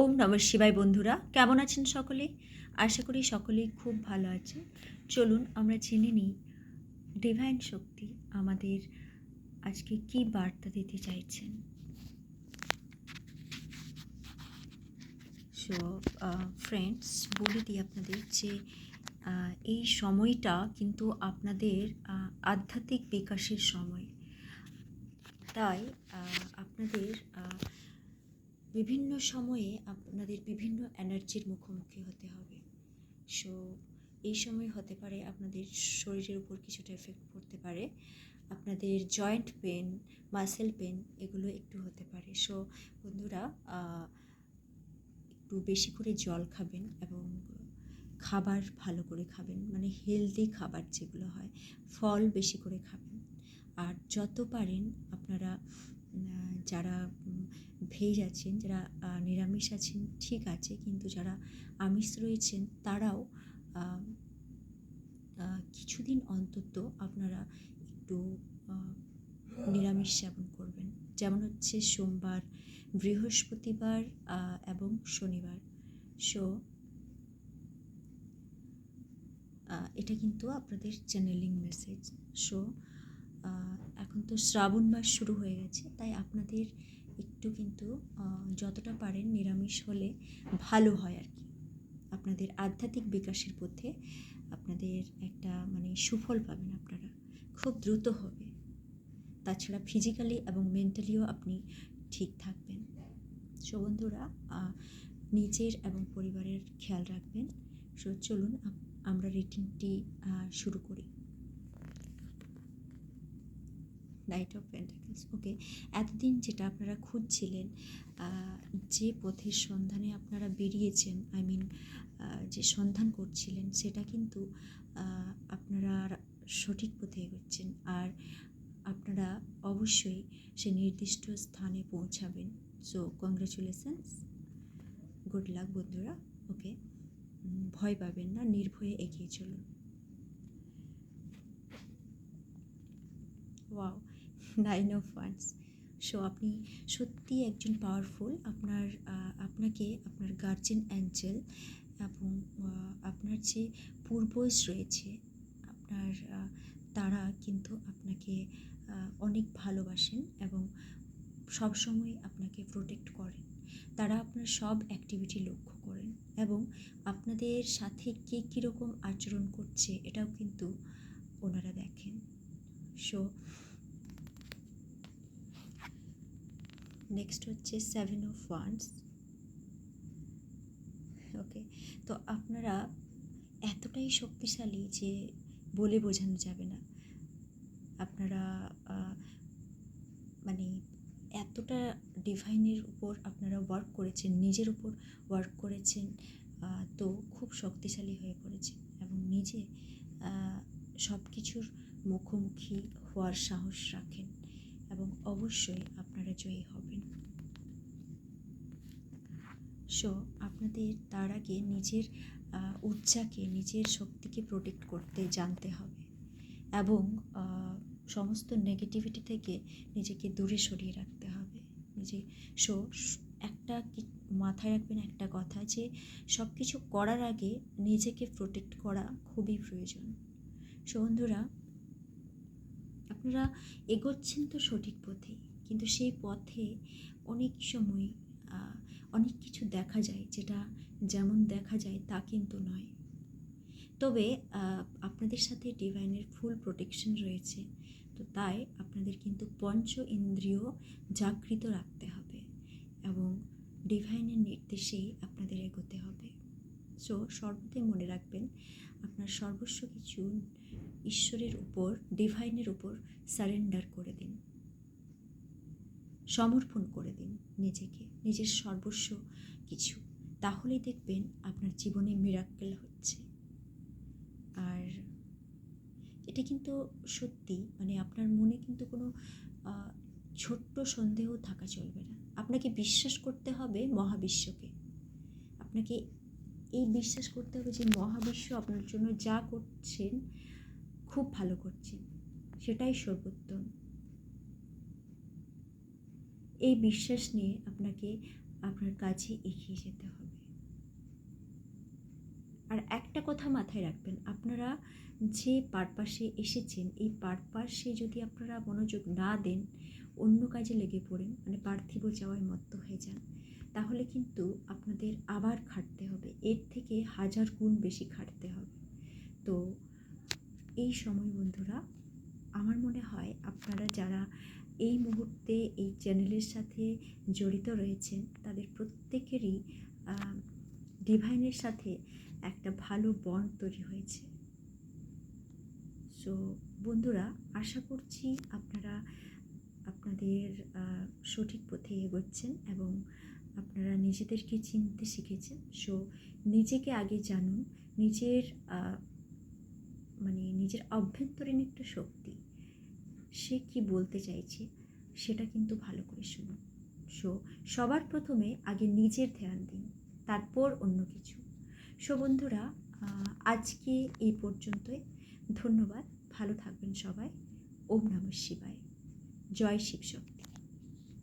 ওম নম শিবায় বন্ধুরা, কেমন আছেন সকলে? আশা করি সকলেই খুব ভালো আছেন। চলুন আমরা জেনে নিই ডিভাইন শক্তি আমাদের আজকে কি বার্তা দিতে চাইছেন। সো ফ্রেন্ডস বলে দিই আপনাদের যে এই সময়টা কিন্তু আপনাদের আধ্যাত্মিক বিকাশের সময়। তাই আপনাদের বিভিন্ন সময়ে আপনাদের বিভিন্ন এনার্জির মুখোমুখি হতে হবে। সো এই সময় হতে পারে আপনাদের শরীরের উপর কিছুটা এফেক্ট পড়তে পারে। আপনাদের জয়েন্ট পেন মাসেল পেন এগুলো একটু হতে পারে। সো বন্ধুরা একটু বেশি করে জল খাবেন এবং খাবার ভালো করে খাবেন। মানে হেলদি খাবার যেগুলো হয়, ফল বেশি করে খাবেন। আর যত পারেন আপনারা যারা ভেজ আছেন, যারা নিরামিষ আছেন, ঠিক আছে, কিন্তু যারা আমিষ রয়েছেন, তারাও কিছুদিন অন্তত আপনারা একটু নিরামিষ সেবন করবেন। যেমন হচ্ছে সোমবার, বৃহস্পতিবার এবং শনিবার। সো এটা কিন্তু আপনাদের চ্যানেলিং মেসেজ সো এখন তো শ্রাবণ মাস শুরু হয়ে গেছে, তাই আপনাদের একটু কিন্তু যতটা পারেন নিরামিষ হলে ভালো হয় আর কি। আপনাদের আধ্যাত্মিক বিকাশের পথে আপনাদের একটা মানে সুফল পাবেন আপনারা। খুব দ্রুত হবে। তাছাড়া ফিজিক্যালি এবং মেন্টালিও আপনি ঠিক থাকবেন। সো বন্ধুরা নিজের এবং পরিবারের খেয়াল রাখবেন। সো চলুন আমরা রিটিংটি শুরু করি। নাইট অফ পেন্টাকেলস ওকে এতদিন যেটা আপনারা খুঁজছিলেন যে পথের সন্ধানে আপনারা বেরিয়েছেন আই মিন যে সন্ধান করছিলেন, সেটা কিন্তু আপনারা সঠিক পথে এগোচ্ছেন। আর আপনারা অবশ্যই সে নির্দিষ্ট স্থানে পৌঁছাবেন। সো কংগ্রেচুলেশনস গুড লাক বন্ধুরা ওকে ভয় পাবেন না, নির্ভয়ে এগিয়ে চলুন। Wow nine of once so আপনি সত্যি একজন পাওয়ারফুল আপনার আপনাকে, আপনার গার্জেন অ্যাঞ্জেল এবং আপনার যে পূর্বজ রয়েছে, আপনার তারা কিন্তু আপনাকে অনেক ভালোবাসেন এবং সবসময় আপনাকে প্রোটেক্ট করেন। তারা আপনার সব অ্যাক্টিভিটি লক্ষ্য করেন এবং আপনাদের সাথে কে কীরকম আচরণ করছে এটাও কিন্তু ওনারা দেখেন। সো নেক্সট হচ্ছে সেভেন অফ ওয়ান্স ওকে তো আপনারা এতটাই শক্তিশালী যে বলে বোঝানো যাবে না। আপনারা মানে এতটা ডিভাইনের উপর আপনারা ওয়ার্ক করেছেন, নিজের উপর ওয়ার্ক করেছেন তো খুব শক্তিশালী হয়ে পড়েছেন এবং নিজে সব কিছুর মুখোমুখি হওয়ার সাহস রাখেন এবং অবশ্যই আপনারা হবেন। সো আপনাদের তার আগে নিজের ঊর্জাকে নিজের শক্তিকে প্রোটেক্ট করতে জানতে হবে এবং সমস্ত নেগেটিভিটি থেকে নিজেকে দূরে সরিয়ে রাখতে হবে। নিজে সো একটা মাথায় রাখবেন একটা কথা যে সব কিছু করার আগে নিজেকে প্রোটেক্ট করা খুবই প্রয়োজন। সো বন্ধুরা, আপনারা এগোচ্ছেন তো সঠিক পথে কিন্তু সেই পথে অনেক সময় অনেক কিছু দেখা যায় যেটা যেমন দেখা যায় তা কিন্তু নয়। তবে আপনাদের সাথে ডিভাইনের ফুল প্রোটেকশন রয়েছে। তো তাই আপনাদের কিন্তু পঞ্চ ইন্দ্রিয় জাগৃত রাখতে হবে এবং ডিভাইনের নির্দেশেই আপনাদের এগোতে হবে। সো, সর্বদাই মনে রাখবেন, আপনার সর্বস্ব কিছু ঈশ্বরের উপর, ডিভাইনের উপর সারেন্ডার করে দিন। সমর্পণ করে দিন নিজেকে, নিজের সর্বস্ব কিছু। তাহলেই দেখবেন আপনার জীবনে মিরাক্কেল হচ্ছে। আর এটা কিন্তু সত্যি মানে আপনার মনে কিন্তু কোনো ছোট্ট সন্দেহ থাকা চলবে না। আপনাকে বিশ্বাস করতে হবে মহাবিশ্বকে। আপনাকে এই বিশ্বাস করতে হবে যে মহাবিশ্ব আপনার জন্য যা করছেন, খুব ভালো করছেন। সেটাই সর্বোত্তম। এই বিশ্বাস নিয়ে আপনাকে আপনার কাজে এগিয়ে যেতে হবে। আর একটা কথা মাথায় রাখবেন, আপনারা যে পারপাসে এসেছেন, এই পারপাসে যদি আপনারা মনোযোগ না দেন, অন্য কাজে লেগে পড়েন মানে পার্থিব যাওয়ায় মত্ত হয়ে যান, তাহলে কিন্তু আপনাদের আবার খাটতে হবে। এর থেকে হাজার গুণ বেশি খাটতে হবে। তো এই সময় বন্ধুরা, আমার মনে হয় আপনারা যারা এই মুহূর্তে এই চ্যানেলের সাথে জড়িত রয়েছেন তাদের প্রত্যেকেরই ডিভাইনের সাথে একটা ভালো বন্ড তৈরি হয়েছে। সো বন্ধুরা, আশা করছি আপনারা আপনাদের সঠিক পথে এগোচ্ছেন এবং আপনারা নিজেদেরকে চিনতে শিখেছেন। সো নিজেকে আগে জানুন, নিজের মানে নিজের অভ্যন্তরীণ একটা শক্তি। সে কি বলতে চাইছে সেটা কিন্তু ভালো করে শুনুন সো সবার প্রথমে আগে নিজের ধ্যান দিন, তারপর অন্য কিছু। সো বন্ধুরা আজকে এই পর্যন্তই। ধন্যবাদ, ভালো থাকবেন সবাই। ওম নমঃ শিবায়। জয় শিব শক্তি